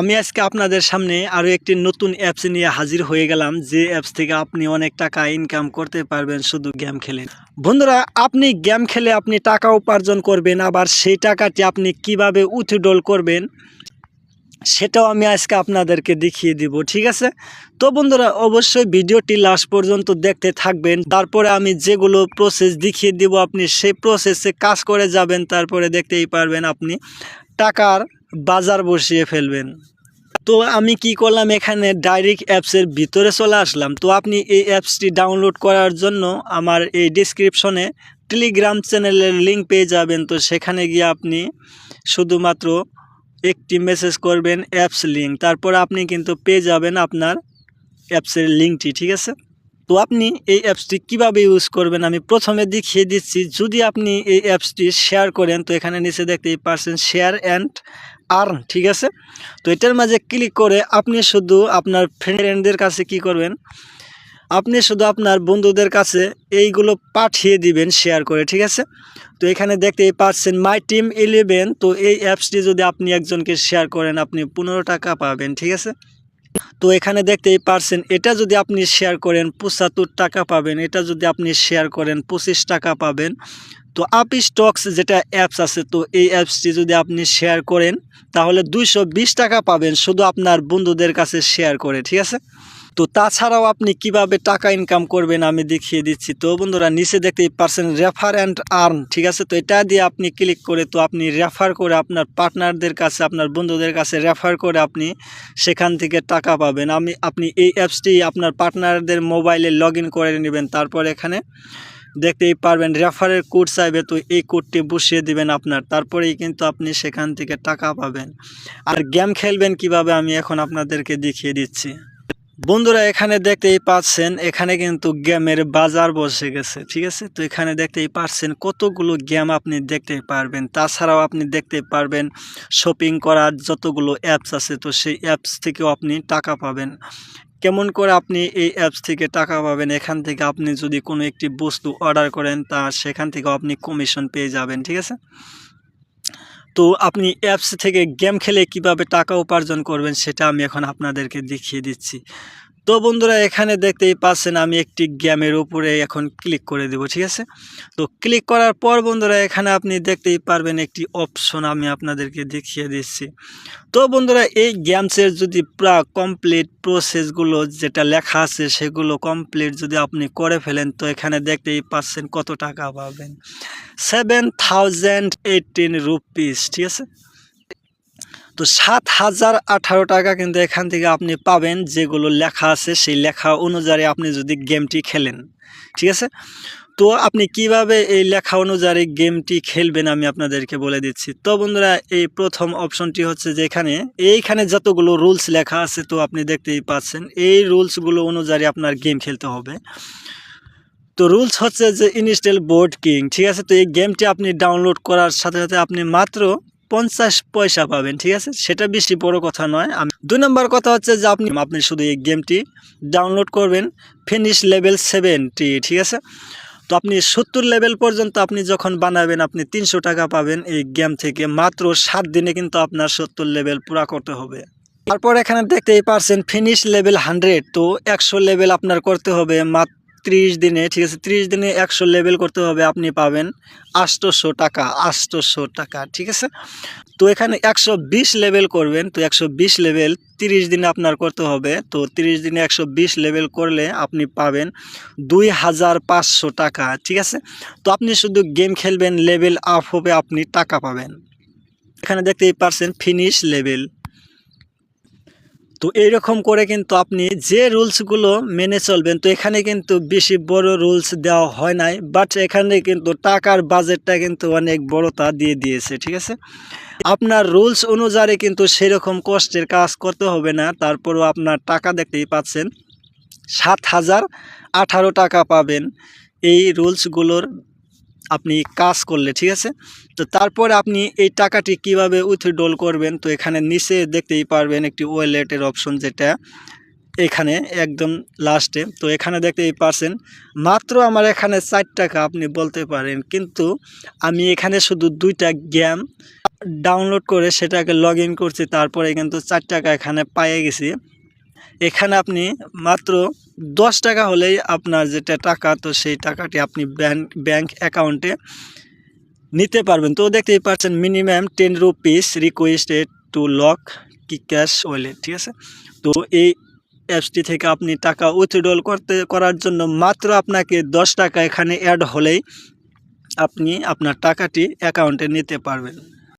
আমি আজকে আপনাদের সামনে আরও একটি নতুন অ্যাপস নিয়ে হাজির হয়ে গেলাম। যে অ্যাপস থেকে আপনি অনেক টাকা ইনকাম করতে পারবেন শুধু গেম খেলে। বন্ধুরা, আপনি গেম খেলে আপনি টাকা উপার্জন করবেন, আবার সেই টাকাটি আপনি কীভাবে উইথড্রল করবেন সেটাও আমি আজকে আপনাদেরকে দেখিয়ে দিব, ঠিক আছে? তো বন্ধুরা, অবশ্যই ভিডিওটি লাস্ট পর্যন্ত দেখতে থাকবেন, তারপরে আমি যেগুলো প্রসেস দেখিয়ে দিব, আপনি সেই প্রসেসে কাজ করে যাবেন, তারপরে দেখতেই পারবেন আপনি টাকার বাজার বসিয়ে ফেলবেন। তো আমি কি করলাম, এখানে ডাইরেক্ট অ্যাপসের ভিতরে চলে আসলাম। তো আপনি এই অ্যাপসটি ডাউনলোড করার জন্য আমার এই ডিসক্রিপশনে টেলিগ্রাম চ্যানেলের লিঙ্ক পেয়ে যাবেন। তো সেখানে গিয়ে আপনি শুধুমাত্র একটি মেসেজ করবেন অ্যাপস লিঙ্ক তারপর আপনি কিন্তু পেয়ে যাবেন আপনার অ্যাপসের লিঙ্কটি ঠিক আছে? তো আপনি এই অ্যাপসটি কীভাবে ইউজ করবেন? আমি প্রথমে দেখিয়ে দিচ্ছি, যদি আপনি এই অ্যাপসটি শেয়ার করেন, তো এখানে নিচে দেখতেই পারছেন শেয়ার অ্যান্ড আর্ন ঠিক আছে? তো এটার মাঝে ক্লিক করে আপনি শুধু আপনার ফ্রেন্ডদের কাছে কি করবেন? আপনি শুধু আপনার বন্ধুদের কাছে এইগুলো পাঠিয়ে দিবেন শেয়ার করে, ঠিক আছে? তো এখানে দেখতেই পাচ্ছেন মাই টিম ইলেভেন তো এই অ্যাপসটি যদি আপনি একজনকে শেয়ার করেন, আপনি পনেরো টাকা পাবেন, ঠিক আছে? তো এখানে দেখতেই পারছেন এটা যদি আপনি শেয়ার করেন, পঁচাত্তর টাকা পাবেন, এটা যদি আপনি শেয়ার করেন, পঁচিশ টাকা পাবেন। তো আপ স্টকস যেটা অ্যাপস আছে, তো এই অ্যাপসটি যদি আপনি শেয়ার করেন, তাহলে দুইশো বিশ টাকা পাবেন শুধু আপনার বন্ধুদের কাছে শেয়ার করে, ঠিক আছে? তো তাছাড়াও আপনি কীভাবে টাকা ইনকাম করবেন আমি দেখিয়ে দিচ্ছি। তো বন্ধুরা, নিচে দেখতেই পারছেন রেফার অ্যান্ড আর্ন ঠিক আছে? তো এটা দিয়ে আপনি ক্লিক করে তো আপনি রেফার করে আপনার পার্টনারদের কাছে, আপনার বন্ধুদের কাছে রেফার করে আপনি সেখান থেকে টাকা পাবেন। আমি, আপনি এই অ্যাপসটি আপনার পার্টনারদের মোবাইলে লগ করে নেবেন। তারপর এখানে দেখতেই পারবেন রেফারের কোড চাইবে, তো এই কোডটি বসিয়ে দিবেন আপনার। তারপরেই কিন্তু আপনি সেখান থেকে টাকা পাবেন। আর গেম খেলবেন কীভাবে আমি এখন আপনাদেরকে দেখিয়ে দিচ্ছি। বন্ধুরা, এখানে দেখতেই পাচ্ছেন, এখানে কিন্তু গেমের বাজার বসে গেছে, ঠিক আছে? তো এখানে দেখতেই পাচ্ছেন কতগুলো গেম আপনি দেখতে পারবেন। তাছাড়াও আপনি দেখতে পারবেন শপিং করার যতগুলো অ্যাপস আছে, তো সেই অ্যাপস থেকেও আপনি টাকা পাবেন। কেমন করে আপনি এই অ্যাপস থেকে টাকা পাবেন? এখান থেকে আপনি যদি কোনো একটি বস্তু অর্ডার করেন, তা সেখান থেকেও আপনি কমিশন পেয়ে যাবেন, ঠিক আছে? তো আপনি অ্যাপস থেকে গেম খেলে কীভাবে টাকা উপার্জন করবেন সেটা আমি এখন আপনাদেরকে দেখিয়ে দিচ্ছি। তো বন্ধুরা, এখানে দেখতেই পাচ্ছেন আমি একটি গেমের উপরে এখন ক্লিক করে দেব, ঠিক আছে? তো ক্লিক করার পর বন্ধুরা, এখানে আপনি দেখতেই পারবেন একটি অপশন আমি আপনাদেরকে দেখিয়ে দিচ্ছি। তো বন্ধুরা, এই গেমসের যদি প্রা কমপ্লিট প্রসেসগুলো যেটা লেখা আছে সেগুলো কমপ্লিট যদি আপনি করে ফেলেন, তো এখানে দেখতেই পাচ্ছেন কত টাকা পাবেন। সেভেন থাউজেন্ড এইটিন রুপিস ঠিক আছে? তো সাত হাজার আঠারো টাকা কিন্তু এখান থেকে আপনি পাবেন যেগুলো লেখা আছে, সেই লেখা অনুযায়ী আপনি যদি গেমটি খেলেন, ঠিক আছে? তো আপনি কীভাবে এই লেখা অনুযায়ী গেমটি খেলবেন আমি আপনাদেরকে বলে দিচ্ছি। তো বন্ধুরা, এই প্রথম অপশনটি হচ্ছে যে এখানে, এইখানে যতগুলো রুলস লেখা আছে তো আপনি দেখতেই পাচ্ছেন, এই রুলসগুলো অনুযায়ী আপনার গেম খেলতে হবে। তো রুলস হচ্ছে যে ইনস্টল বোর্ড কিং ঠিক আছে? তো এই গেমটি আপনি ডাউনলোড করার সাথে সাথে আপনি মাত্র পঞ্চাশ পয়সা পাবেন, ঠিক আছে? সেটা বেশি বড় কথা নয়। আমি দুই নম্বর কথা হচ্ছে যে আপনি আপনি শুধু এই গেমটি ডাউনলোড করবেন ফিনিশ লেভেল সেভেনটি ঠিক আছে? তো আপনি সত্তর লেভেল পর্যন্ত আপনি যখন বানাবেন, আপনি তিনশো টাকা পাবেন এই গেম থেকে। মাত্র সাত দিনে কিন্তু আপনার সত্তর লেভেল পুরা করতে হবে। তারপর এখানে দেখতেই পারছেন ফিনিশ লেভেল হান্ড্রেড তো একশো লেভেল আপনার করতে হবে। মাত্র ত্রিশ দিনে, ঠিক আছে, ত্রিশ দিনে একশো লেভেল করতে হবে আপনি পাবেন আষ্টশো টাকা আষ্টশো টাকা, ঠিক আছে? তো এখানে একশো বিশ লেভেল করবেন, তো একশো বিশ লেভেল তিরিশ দিনে আপনার করতে হবে, তো তিরিশ দিনে একশো বিশ লেভেল করলে আপনি পাবেন দুই হাজার পাঁচশো টাকা, ঠিক আছে? তো আপনি শুধু গেম খেলবেন লেভেল আপ হবে, আপনি টাকা পাবেন। এখানে দেখতেই পারছেন ফিনিশ লেভেল তো এইরকম করে কিন্তু আপনি যে রুলসগুলো মেনে চলবেন, তো এখানে কিন্তু বেশি বড় রুলস দেওয়া হয় নাই বাট এখানে কিন্তু টাকার বাজেটটা কিন্তু অনেক বড়তা দিয়ে দিয়েছে, ঠিক আছে? আপনার রুলস অনুযায়ী কিন্তু সেরকম কষ্টের কাজ করতে হবে না, তারপরও আপনার টাকা দেখতেই পাচ্ছেন, সাত হাজার আঠারো টাকা পাবেন। এই রুলসগুলোর আপনি কাজ করলে, ঠিক আছে? তো তারপরে আপনি এই টাকাটি কীভাবে উইথড্রল করবেন? তো এখানে নিচে দেখতেই পারবেন একটি ওয়ালেটের অপশন যেটা, এখানে একদম লাস্টে তো এখানে দেখতেই পারছেন, মাত্র আমার এখানে চার টাকা আপনি বলতে পারেন, কিন্তু আমি এখানে শুধু দুইটা গেম ডাউনলোড করে সেটাকে লগ করছি, তারপরে কিন্তু চার টাকা এখানে পাইয়ে গেছি। এখানে আপনি মাত্র দশ টাকা হলেই আপনার যেটা টাকা, তো সেই টাকাটি আপনি ব্যাংক ব্যাংক অ্যাকাউন্টে নিতে পারবেন। তো দেখতেই পাচ্ছেন, minimum ten rupees requested to lock কি ক্যাশ ওয়ালেট, ঠিক আছে? তো এই অ্যাপসটি থেকে আপনি টাকা উইথড্রল করতে, করার জন্য মাত্র আপনাকে দশ টাকা এখানে অ্যাড হলেই আপনি আপনার টাকাটি অ্যাকাউন্টে নিতে পারবেন।